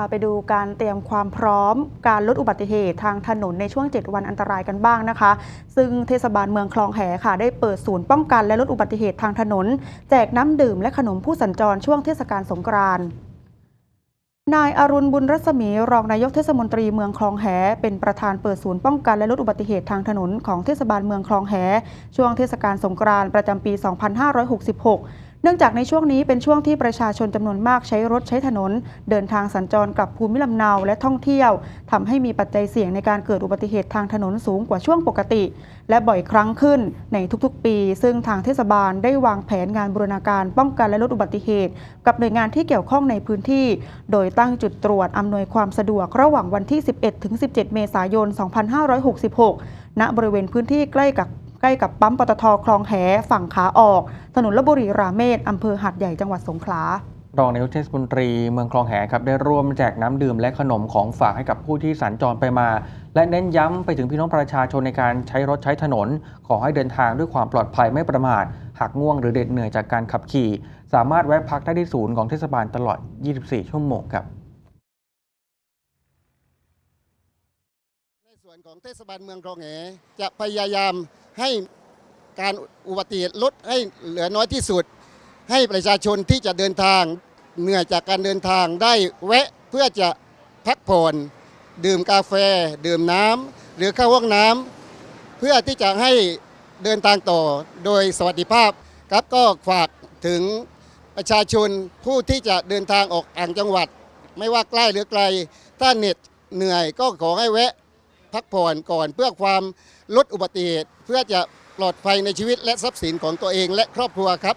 พาไปดูการเตรียมความพร้อมการลดอุบัติเหตุทางถนนในช่วง 7 วันอันตรายกันบ้างนะคะ ซึ่งเทศบาลเมืองคลองแหค่ะ ได้เปิดศูนย์ป้องกันและลดอุบัติเหตุทางถนน แจกน้ำดื่มและขนมผู้สัญจรช่วงเทศกาลสงกรานต์นายอรุณบุญรัศมีรองนายกเทศมนตรีเมืองคลองแห เป็นประธานเปิดศูนย์ป้องกันและลดอุบัติเหตุทางถนนของเทศบาลเมืองคลองแห ช่วงเทศกาลสงกรานต์ประจำปี 2566 นื่องจากในช่วงนี้เป็นช่วงที่ประชาชนจำนวนมากใช้รถใช้ถนน เดินทางสัญจรกลับภูมิลำเนาและท่องเที่ยวทำให้มีปัจจัยเสี่ยงในการเกิดอุบัติเหตุทางถนนสูงกว่าช่วงปกติ และบ่อยครั้งขึ้นในทุกๆ ปี ซึ่งทางเทศบาลได้วางแผนงานบูรณาการป้องกันและลดอุบัติเหตุ กับหน่วยงานที่เกี่ยวข้องในพื้นที่ โดยตั้งจุดตรวจอำนวยความสะดวกระหว่างวันที่ 11ถึง17 เมษายน 2566 ณ บริเวณพื้นที่ใกล้กับ ใกล้กับปั๊มปตทคลองแหฝั่งขาออก ถนนลบบุรีราเมศอำเภอหัดใหญ่จังหวัดสงขลารองนายกเทศมนตรีเมืองคลองแหครับได้ร่วมแจกน้ำดื่มและขนมของฝากให้กับผู้ที่สัญจรไปมา และเน้นย้ำไปถึงพี่น้องประชาชนในการใช้รถใช้ถนน ขอให้เดินทางด้วยความปลอดภัยไม่ประมาท หากง่วงหรือเด็ดเหนื่อยจากการขับขี่ สามารถแวะพักได้ที่ศูนย์ของเทศบาลตลอด 24 ชั่วโมงครับในส่วนของเทศบาลเมืองคลองแหจะพยายาม ให้การอุบัติเหตุลดให้เหลือน้อยที่สุด ให้ประชาชนที่จะเดินทางเหนื่อยจากการเดินทางได้แวะเพื่อจะพักผ่อนดื่มกาแฟ ดื่มน้ำหรือเข้าห้องน้ำเพื่อที่จะให้เดินทางต่อโดยสวัสดิภาพครับก็ฝากถึงประชาชนผู้ที่จะเดินทางออกต่างจังหวัด ไม่ว่าใกล้หรือไกล ถ้าเหน็ดเหนื่อยก็ขอให้แวะ พักผ่อนก่อนเพื่อความลดอุบัติเหตุ เพื่อจะปลอดภัยในชีวิตและทรัพย์สินของตัวเองและครอบครัวครับ